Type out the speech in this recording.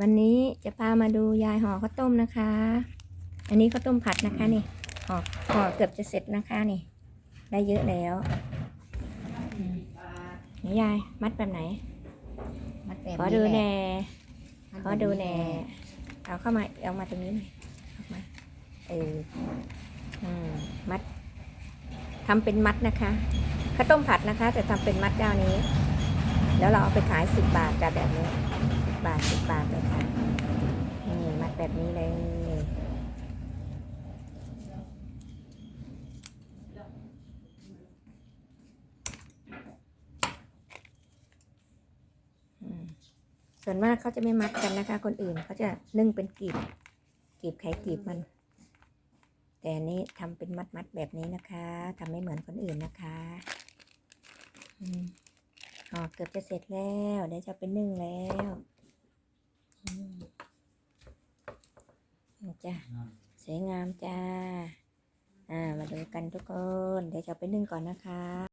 วันนี้จะพามาดูยายห่อข้าวต้มนะคะ อันนี้ข้าวต้มผัดนะคะนี่ห่อห่อเกือบจะเสร็จนะคะนี่ ได้เยอะแล้วอืมนี่ยายมัดแบบไหน มัดแบบขอดูนี้แน่หละขอดูแน่เอาเข้ามาเอามาตรงนี้หน่อยเอามาเอออืมมัดทำเป็นมัดนะคะข้าวต้มผัดนะคะ แต่ทำเป็นมัดด้านนี้ แล้วเราเอาไปขายสิบบาทจ้ะแบบนี้สิบบาทสิบบาทเลยค่ะนี่มัด แบบนี้เลย ส่วนมากเขาจะไม่มัดกันนะคะ คนอื่นเขาจะนึ่งเป็นกีบ กีบไข่กีบมัน แต่นี้ทำเป็นมัดมัดแบบนี้นะคะทำไม่เหมือนคนอื่นนะคะอ๋อเกือบจะเสร็จแล้วเดี๋ยวจะไปนึ่งแล้วอืมนี่ จ้ะสวยงามจ้า อ่า มาดูกันทุกคน เดี๋ยวจะไปนึ่งก่อนนะคะ